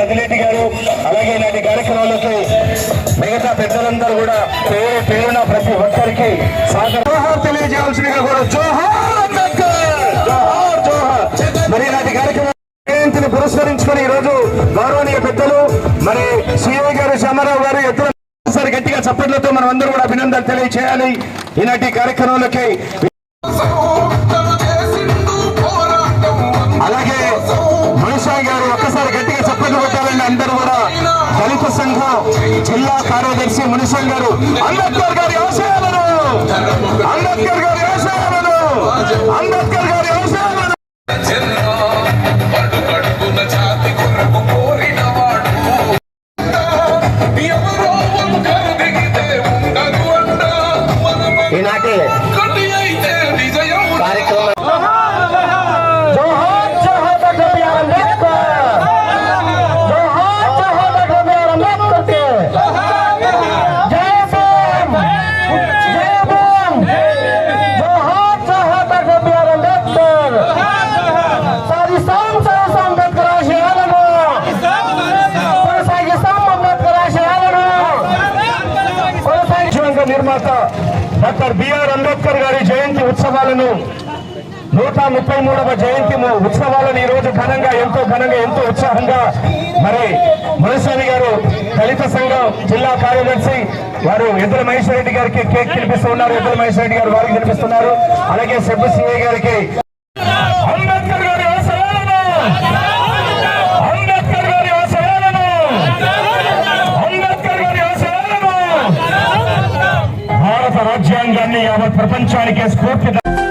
అదిలేటి గారు అలాగే ఇలాంటి కార్యక్రమాలకి మిగతా పెద్దలందరూ కూడా పేరు పేరున ప్రతి ఒక్కరికి సాగర్ జోహార్ తెలియజేయాల్సిందిగా కూడా జోహార్ మరి ఇలాంటి కార్యక్రమం జయంతిని పురస్కరించుకుని ఈరోజు గౌరవనీయ పెద్దలు మరి సిఐ గారు శ్యామారావు గారు ఎత్తున గట్టిగా చప్పట్లతో మనం అందరూ కూడా అభినందనలు తెలియజేయాలి ఇలాంటి కార్యక్రమాలకి అందరూ కూడా దళిత సంఘం జిల్లా కార్యదర్శి మునిషం గారు. అంబేద్కర్ గారి ఆశయాలను అంబేద్కర్ గారి ఆశయాలను అంబేద్కర్ గారి ఆశయాలను. కొనసాగించిన నిర్మాత డాక్టర్ బిఆర్ అంబేద్కర్ గారి జయంతి ఉత్సవాలను నూట ముప్పై మూడవ జయంతి ఉత్సవాలను ఈ రోజు ఘనంగా ఎంతో ఘనంగా ఎంతో ఉత్సాహంగా మరి మునస్వామి గారు దళిత సంఘం జిల్లా కార్యదర్శి వారు ఇద్దరు మహేశ్వర రెడ్డి గారికి కేక్ తినిపిస్తున్నారు. ఇద్దరు మహేశ్వర రెడ్డి గారు వారికి తినిపిస్తున్నారు. అలాగే సెబ్బు సిఐ గారికి అంబేద్కర్ यहाँ प्रपंचा के स्फूर्ति